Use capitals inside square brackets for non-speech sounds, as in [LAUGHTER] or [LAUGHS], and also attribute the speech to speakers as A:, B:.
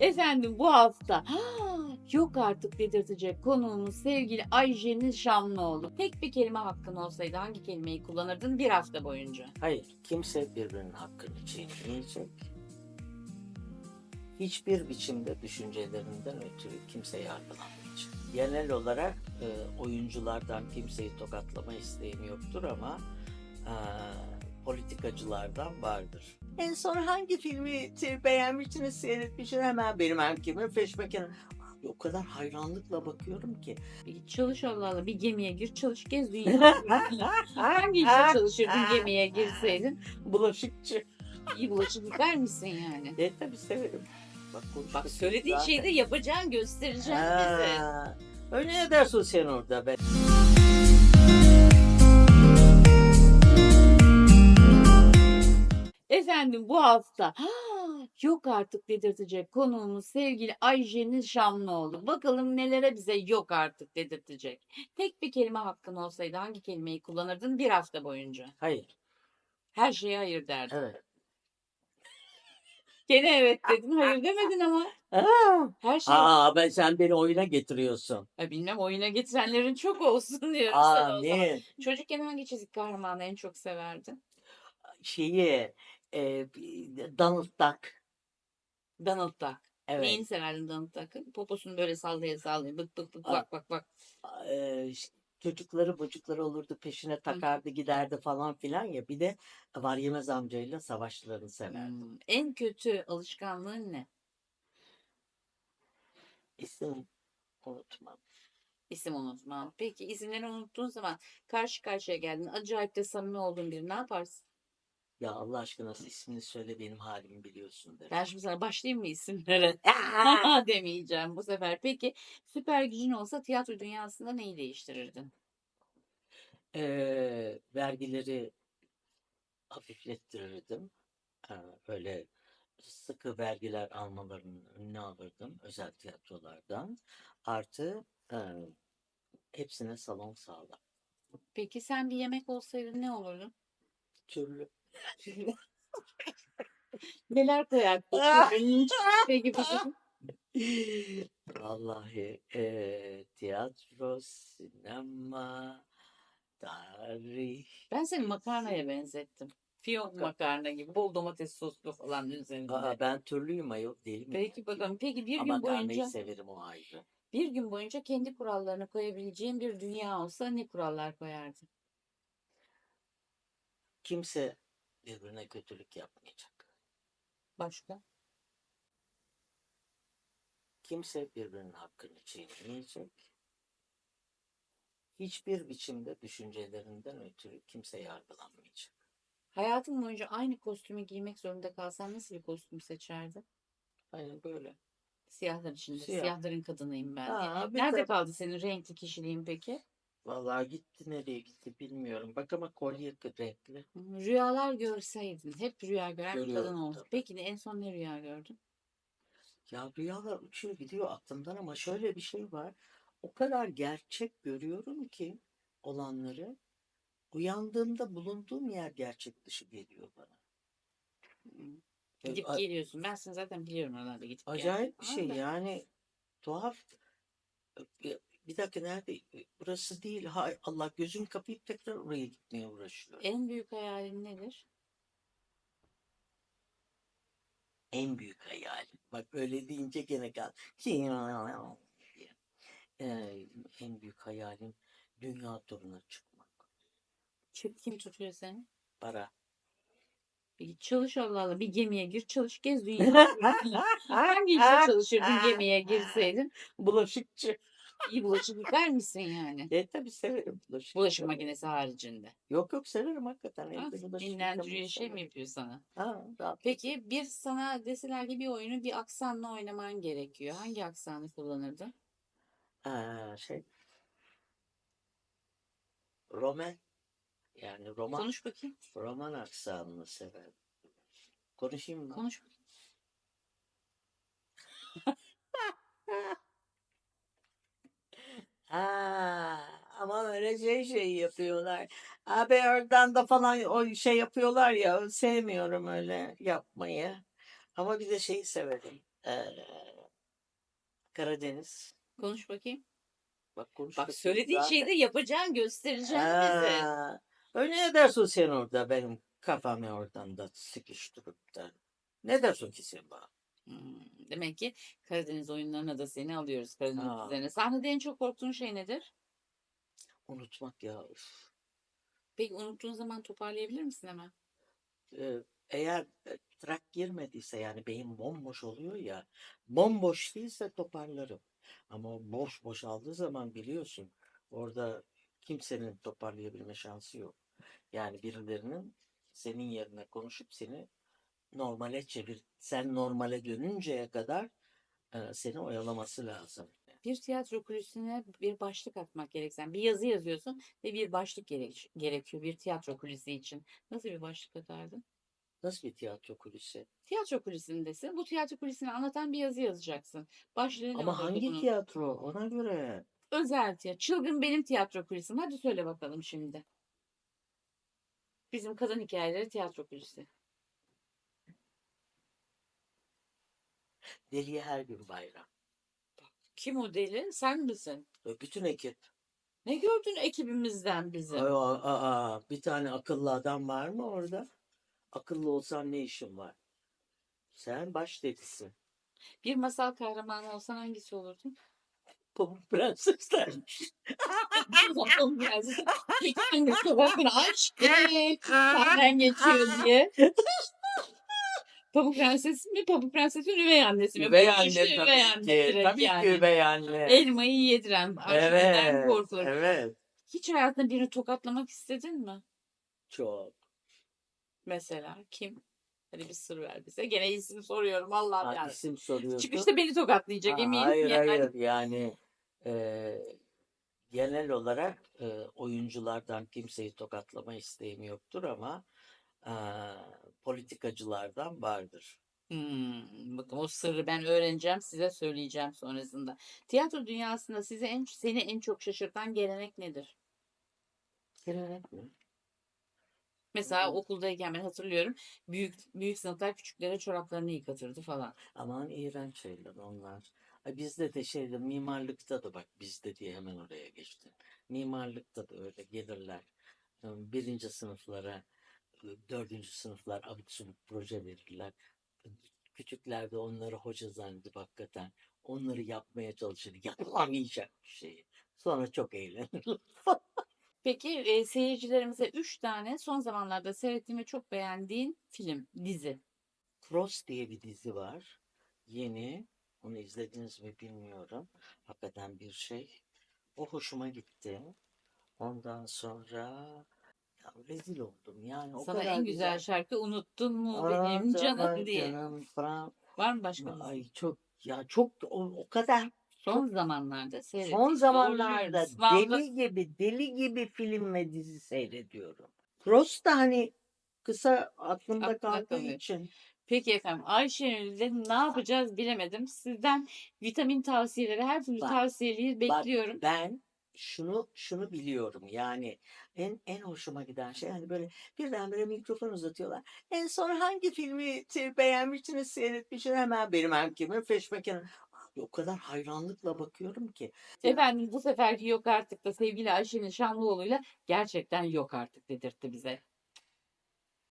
A: Efendim bu hafta yok artık dedirtecek konuğumuz sevgili Ayşe'nin Şamlıoğlu. Tek bir kelime hakkın olsaydı hangi kelimeyi kullanırdın bir hafta boyunca?
B: Hayır, kimse birbirinin hakkını çiğnemeyecek. Hiçbir biçimde düşüncelerinden ötürü kimse yargılanmayacak. Genel olarak e, oyunculardan kimseyi tokatlama isteğim yoktur ama e, politikacılardan vardır. En son hangi filmi beğenmiştiniz, seyretmişsiniz hemen benim Feşmekan. Abi O kadar hayranlıkla bakıyorum ki.
A: Bir git çalış Allah Allah bir gemiye gir çalış gez [LAUGHS] dünya. hangi işte çalışırdın gemiye girseydin?
B: Bulaşıkçı.
A: İyi bulaşık yıkar mısın yani?
B: E tabii severim. Bak,
A: Bak söylediğin şeyi de yapacaksın göstereceksin bize.
B: Öyle ne dersin sen orada be?
A: Efendim bu hafta yok artık dedirtecek konuğumuz sevgili Ayşe'nin Şamlıoğlu. Bakalım nelere bize yok artık dedirtecek. Tek bir kelime hakkın olsaydı hangi kelimeyi kullanırdın bir hafta boyunca?
B: Hayır.
A: Her şeye hayır derdin.
B: Evet. [LAUGHS]
A: Gene evet dedin hayır demedin ama.
B: Aa,
A: Her şey.
B: Aa ben sen beni oyuna getiriyorsun.
A: Ya bilmem oyuna getirenlerin çok olsun diyorum sana
B: Aa
A: o zaman.
B: ne?
A: Çocukken hangi çizik kahramanı en çok severdin?
B: Şeyi e, Donald Duck.
A: Donald Duck.
B: Evet.
A: Neyini severdin Donald Duck'ın? Poposunu böyle sallaya sallaya bık bık bık bak bak bak.
B: E, çocukları bocukları olurdu peşine takardı giderdi falan filan ya. Bir de var yemez amcayla savaşlarını severdim.
A: Hmm, En kötü alışkanlığın ne?
B: İsim unutmam.
A: İsim unutma. Peki isimleri unuttuğun zaman karşı karşıya geldin. Acayip de samimi olduğun biri ne yaparsın?
B: Ya Allah aşkına ismini söyle benim halimi biliyorsun derim.
A: Ben şimdi sana başlayayım mı isimlere? [LAUGHS] [LAUGHS] Demeyeceğim bu sefer. Peki süper gücün olsa tiyatro dünyasında neyi değiştirirdin?
B: Eee, vergileri hafiflettirirdim. Ee, Böyle sıkı vergiler almalarının önüne alırdım özel tiyatrolardan. Artı e, hepsine salon sağlar.
A: Peki sen bir yemek olsaydın ne olurdun?
B: Türlü. [LAUGHS]
A: Neler koyardın?
B: Ah!
A: Peki peki.
B: Vallahi e, tiyatro, sinema, tarih.
A: Ben seni makarnaya benzettim. Fiyonk
B: Maka-
A: makarna gibi bol domates soslu falan üzerinde.
B: Aa, ben türlüyüm ayol değil mi?
A: Peki bakalım. Peki bir
B: Ama
A: gün boyunca
B: karneyi severim o ayrı.
A: bir gün boyunca kendi kurallarını koyabileceğin bir dünya olsa ne kurallar koyardın?
B: Kimse birbirine kötülük yapmayacak.
A: Başka?
B: Kimse birbirinin hakkını çiğnemeyecek. Hiçbir biçimde düşüncelerinden ötürü kimse yargılanmayacak.
A: Hayatın boyunca aynı kostümü giymek zorunda kalsan nasıl bir kostüm seçerdin?
B: Aynen böyle.
A: Siyahlar içinde.
B: Siyah.
A: Siyahların kadınıyım ben.
B: Aa,
A: Nerede
B: de-
A: kaldı senin renkli kişiliğin peki?
B: Vallahi gitti nereye gitti bilmiyorum. Bak ama kolye renkli.
A: Rüyalar görseydin. Hep rüya gören bir kadın oldun.
B: tabii.
A: Peki en son ne rüya gördün?
B: Ya rüyalar uçuyor gidiyor aklımdan ama şöyle bir şey var. O kadar gerçek görüyorum ki olanları. Uyandığımda bulunduğum yer gerçek dışı geliyor bana. E,
A: Gidip
B: a-
A: geliyorsun. Ben seni zaten biliyorum oralarda gidip gel.
B: Acayip bir şey
A: Ama
B: yani tuhaf. Bir dakika nerede? Burası değil. Hay Allah gözüm kapayıp tekrar oraya gitmeye uğraşıyor.
A: En büyük hayalin nedir?
B: En büyük hayalim. Bak öyle deyince gene kal. Ee, en büyük hayalim dünya turuna çıkmak.
A: Çık kim tutuyor seni?
B: Para.
A: Bir çalış Allah Allah. Bir gemiye gir çalış gez dünya. [LAUGHS] Hangi işte çalışırdın gemiye girseydin?
B: Bulaşıkçı.
A: İyi bulaşık yıkar mısın yani?
B: E tabii severim bulaşık.
A: Bulaşık
B: yıkamayı.
A: makinesi haricinde.
B: Yok yok severim hakikaten.
A: Ha,
B: Evde bulaşık
A: dinlendiriyor
B: yıkamayı
A: şey mi
B: severim.
A: yapıyor sana?
B: Ha, rahat.
A: Peki bir sana deseler ki bir oyunu bir aksanla oynaman gerekiyor. Hangi aksanı kullanırdın?
B: Aa, şey. Roman. Yani roman.
A: Konuş bakayım.
B: Roman aksanını severim. Konuşayım mı?
A: Konuş bakayım. [LAUGHS]
B: Ha, ama öyle şey şey yapıyorlar. Abi oradan da falan o şey yapıyorlar ya sevmiyorum öyle yapmayı. Ama bir de şeyi severim. Ee, Karadeniz.
A: Konuş bakayım.
B: Bak konuş
A: Bak
B: bakayım
A: söylediğin
B: zaten.
A: şeyi de yapacaksın, göstereceksin bize.
B: Ha, öyle ne dersin sen orada benim kafamı oradan da sıkıştırıp da. Ne dersin ki sen bana?
A: Hmm, Demek ki Karadeniz oyunlarına da seni alıyoruz Karadeniz
B: Ha.
A: üzerine. Sahnede en çok korktuğun şey nedir?
B: Unutmak ya. üf.
A: Peki unuttuğun zaman toparlayabilir misin hemen?
B: Ee, eğer e, trak girmediyse yani beyin bomboş oluyor ya bomboş değilse toparlarım. Ama o boş boşaldığı zaman biliyorsun orada kimsenin toparlayabilme şansı yok. Yani birilerinin senin yerine konuşup seni normale çevir. Sen normale dönünceye kadar e, seni oyalaması lazım.
A: Bir tiyatro kulüsüne bir başlık atmak gereksen, bir yazı yazıyorsun ve bir başlık gerek, gerekiyor bir tiyatro kulüsü için. Nasıl bir başlık atardın?
B: Nasıl bir tiyatro kulüsü?
A: Tiyatro kulüsündesin. Bu tiyatro kulüsünü anlatan bir yazı yazacaksın. Başlığı ne
B: Ama
A: olurdu
B: hangi
A: bunun?
B: tiyatro? Ona göre.
A: Özel tiyatro. Çılgın benim tiyatro kulüsüm. Hadi söyle bakalım şimdi. Bizim kadın hikayeleri tiyatro kulüsü.
B: Deliye her gün bayram.
A: Kim o deli? Sen misin?
B: Bütün ekip.
A: Ne gördün ekibimizden bizim?
B: Ay, aa, aa, bir tane akıllı adam var mı orada? Akıllı olsan ne işin var? Sen baş dedisin.
A: Bir masal kahramanı olsan hangisi olurdun?
B: Pamuk prensesler. [LAUGHS]
A: Bir tane sokakını aç. Evet. Senden geçiyor diye. [LAUGHS] Pamuk Prenses mi? Pamuk Prenses'in üvey annesi mi?
B: Üvey anne
A: işte
B: tabii
A: üvey anne
B: ki.
A: direkt
B: Tabii
A: yani.
B: ki üvey anne.
A: Elmayı yediren.
B: Evet.
A: korkulur.
B: Evet.
A: Hiç hayatında birini tokatlamak istedin mi?
B: Çok.
A: Mesela kim? Hadi bir sır ver bize. Gene isim soruyorum Allah'ım
B: Ha,
A: yani.
B: isim soruyorsun.
A: Çıkışta beni tokatlayacak
B: Ha,
A: eminim.
B: Hayır
A: yani.
B: hayır yani e, genel olarak e, oyunculardan kimseyi tokatlama isteğim yoktur ama e, politikacılardan vardır.
A: Hmm, bakın o sırrı ben öğreneceğim size söyleyeceğim sonrasında. Tiyatro dünyasında size en seni en çok şaşırtan gelenek nedir?
B: Gelenek mi?
A: Mesela
B: Hmm.
A: okuldayken ben hatırlıyorum büyük büyük sınıflar küçüklere çoraplarını yıkatırdı falan.
B: Aman iğrenç şeyler onlar. Ay bizde de şeyde mimarlıkta da bak bizde diye hemen oraya geçtim. Mimarlıkta da öyle gelirler. Birinci sınıflara, dördüncü sınıflar abuk proje verirler. Küçükler de onları hoca zannedip hakikaten onları yapmaya çalışır. Yapılamayacak bir şeyi. Sonra çok eğlenirler. [LAUGHS]
A: Peki e, seyircilerimize üç tane son zamanlarda seyrettiğin ve çok beğendiğin film, dizi.
B: Cross diye bir dizi var. Yeni. Onu izlediniz mi bilmiyorum. Hakikaten bir şey. O hoşuma gitti. Ondan sonra ya rezil oldum. Yani o
A: Sana
B: kadar
A: en güzel şarkı unuttun mu benim canım diye.
B: canım falan.
A: Var mı başka?
B: Ay çok ya çok o, o kadar
A: Son zamanlarda seyrettiğin.
B: son zamanlarda
A: dürüst, vallahi-
B: deli gibi deli gibi film ve dizi seyrediyorum. Cross da hani kısa aklımda
A: Aklında
B: kaldığı
A: kalıyor.
B: için
A: Peki efendim Ayşenül'de ne yapacağız bilemedim. Sizden vitamin tavsiyeleri, her türlü
B: Bak,
A: tavsiyeyi bekliyorum.
B: ben şunu şunu biliyorum yani en en hoşuma giden şey hani böyle birdenbire mikrofon uzatıyorlar. En son hangi filmi beğenmiştiniz seyretmişsiniz hemen benim hakimim Feşmekan'ın. Abi o kadar hayranlıkla bakıyorum ki.
A: Efendim bu seferki yok artık da sevgili Ayşenül Şanlıoğlu'yla gerçekten yok artık dedirtti bize.